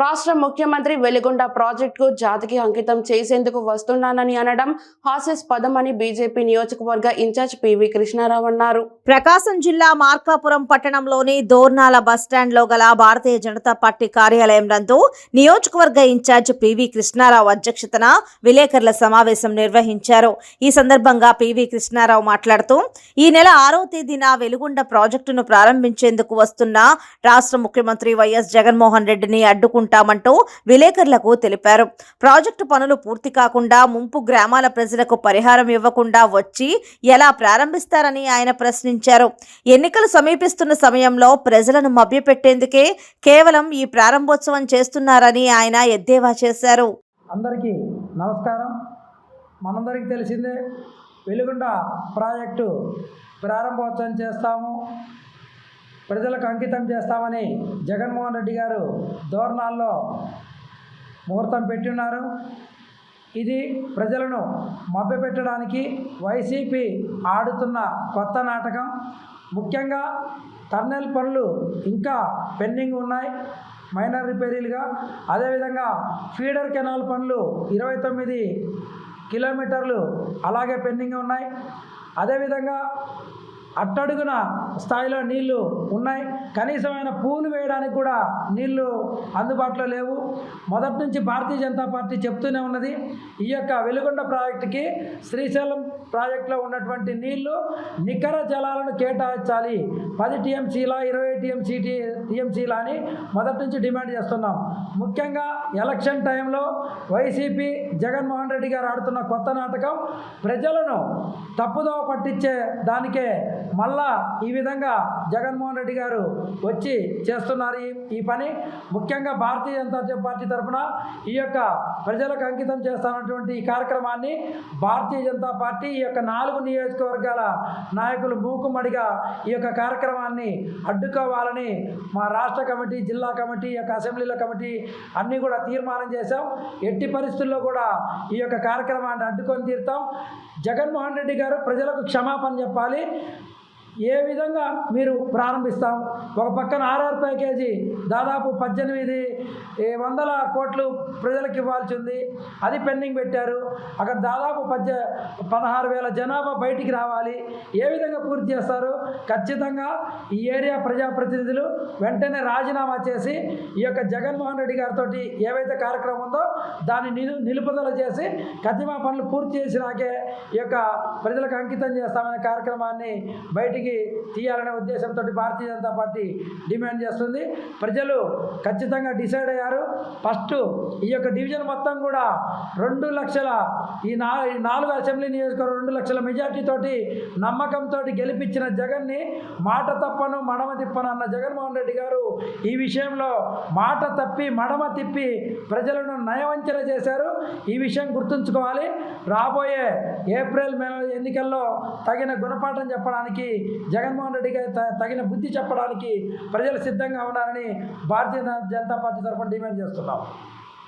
రాష్ట్ర ముఖ్యమంత్రి వెలిగొండ ప్రాజెక్టుకు జాతికి అంకితం చేసేందుకు వస్తున్నానని అనడం హాస్యాస్పదం అని బీజేపీ నియోజకవర్గ ఇన్ఛార్జ్ పివి కృష్ణారావు అన్నారు. ప్రకాశం జిల్లా మార్కాపురం పట్టణంలోని దోర్నాల బస్టాండ్లో గల భారతీయ జనతా పార్టీ కార్యాలయం నందు నియోజకవర్గ ఇన్ఛార్జ్ పివి కృష్ణారావు అధ్యక్షతన విలేకరుల సమావేశం నిర్వహించారు. ఈ సందర్భంగా పివి కృష్ణారావు మాట్లాడుతూ ఈ నెల ఆరో తేదీన వెలుగొండ ప్రాజెక్టును ప్రారంభించేందుకు వస్తున్న రాష్ట్ర ముఖ్యమంత్రి వైఎస్ జగన్మోహన్ రెడ్డిని తీసుకుంటామంటూ విలేకరులకు తెలిపారు. ప్రాజెక్టు పనులు పూర్తి కాకుండా ముంపు గ్రామాల ప్రజలకు పరిహారం ఇవ్వకుండా వచ్చి ఎలా ప్రారంభిస్తారని ఆయన ప్రశ్నించారు. ఎన్నికలు సమీపిస్తున్న సమయంలో ప్రజలను మభ్యపెట్టేందుకే కేవలం ఈ ప్రారంభోత్సవం చేస్తున్నారని ఆయన ఎద్దేవా చేశారు. అందరికీ నమస్కారం. మనందరికీ తెలిసిందే వెలుగుండ ప్రాజెక్టు ప్రారంభోత్సవం చేస్తాము. ప్రజలకు అంకితం చేస్తామని జగన్మోహన్ రెడ్డి గారు ధోరణాల్లో ముహూర్తం పెట్టున్నారు ఇది ప్రజలను మభ్యపెట్టడానికి వైసీపీ ఆడుతున్న కొత్త నాటకం. ముఖ్యంగా టర్నెల్ పనులు ఇంకా పెండింగ్ ఉన్నాయి మైనర్ రిపేరీలుగా. అదేవిధంగా ఫీడర్ కెనాల్ పనులు ఇరవై తొమ్మిది కిలోమీటర్లు అలాగే పెండింగ్ ఉన్నాయి. అదేవిధంగా అట్టడుగున స్థాయిలో నీళ్ళు ఉన్నాయి. కనీసమైన పూలు వేయడానికి కూడా నీళ్ళు అందుబాటులో లేవు. మొదటి నుంచి భారతీయ జనతా పార్టీ చెప్తూనే ఉన్నది ఈ యొక్క వెలుగొండ ప్రాజెక్టుకి శ్రీశైలం ప్రాజెక్టులో ఉన్నటువంటి నీళ్ళు నికర జలాలను కేటాయించాలి. పది టీఎంసీలా ఇరవై టీఎంసీ టీఎంసీలా అని మొదటి నుంచి డిమాండ్ చేస్తున్నాం. ముఖ్యంగా ఎలక్షన్ టైంలో వైసీపీ జగన్మోహన్ రెడ్డి గారు ఆడుతున్న కొత్త నాటకం ప్రజలను తప్పుదోవ పట్టించే దానికే మళ్ళా ఈ విధంగా జగన్మోహన్ రెడ్డి గారు వచ్చి చేస్తున్నారు ఈ పని. ముఖ్యంగా భారతీయ జనతా పార్టీ తరఫున ఈ యొక్క ప్రజలకు అంకితం చేస్తున్నటువంటి ఈ కార్యక్రమాన్ని భారతీయ జనతా పార్టీ ఈ యొక్క నాలుగు నియోజకవర్గాల నాయకులు మూకుమ్మడిగా ఈ యొక్క కార్యక్రమాన్ని అడ్డుకోవాలని మా రాష్ట్ర కమిటీ జిల్లా కమిటీ యొక్క అసెంబ్లీల కమిటీ అన్నీ కూడా తీర్మానం చేశాం. ఎట్టి పరిస్థితుల్లో కూడా ఈ యొక్క కార్యక్రమాన్ని అడ్డుకొని తీరుతాం. జగన్మోహన్ రెడ్డి గారు ప్రజలకు క్షమాపణ చెప్పాలి. ఏ విధంగా మీరు ప్రారంభిస్తాం? ఒక పక్కన ఆర్ఆర్ ప్యాకేజీ దాదాపు పద్దెనిమిది వందల కోట్లు ప్రజలకు ఇవ్వాల్సి ఉంది అది పెండింగ్ పెట్టారు. అక్కడ దాదాపు పద్దె పదహారు వేల జనాభా బయటికి రావాలి. ఏ విధంగా పూర్తి చేస్తారు? ఖచ్చితంగా ఈ ఏరియా ప్రజాప్రతినిధులు వెంటనే రాజీనామా చేసి ఈ యొక్క జగన్మోహన్ రెడ్డి గారితో ఏవైతే కార్యక్రమం ఉందో దాన్ని నిలు నిలుపుదల చేసి కతిమా పనులు పూర్తి చేసినాకే ఈ యొక్క ప్రజలకు అంకితం చేస్తామనే కార్యక్రమాన్ని బయటికి తీయాలనే ఉద్దేశంతో భారతీయ జనతా పార్టీ డిమాండ్ చేస్తుంది. ప్రజలు ఖచ్చితంగా డిసైడ్ అయ్యారు. ఫస్ట్ ఈ యొక్క డివిజన్ మొత్తం కూడా రెండు లక్షల ఈ నా ఈ నాలుగు అసెంబ్లీ నియోజకవర్గం రెండు లక్షల మెజార్టీతోటి నమ్మకంతో గెలిపించిన జగన్ని మాట తప్పను మడమ తిప్పను అన్న జగన్మోహన్ రెడ్డి గారు ఈ విషయంలో మాట తప్పి మడమ తిప్పి ప్రజలను నయవంచన చేశారు. ఈ విషయం గుర్తుంచుకోవాలి. రాబోయే ఏప్రిల్ మే ఎన్నికల్లో తగిన గుణపాఠం చెప్పడానికి జగన్మోహన్ రెడ్డి గారి త- తగిన బుద్ధి చెప్పడానికి ప్రజలు సిద్ధంగా ఉన్నారని భారతీయ జనతా పార్టీ తరఫున డిమాండ్ చేస్తున్నాం.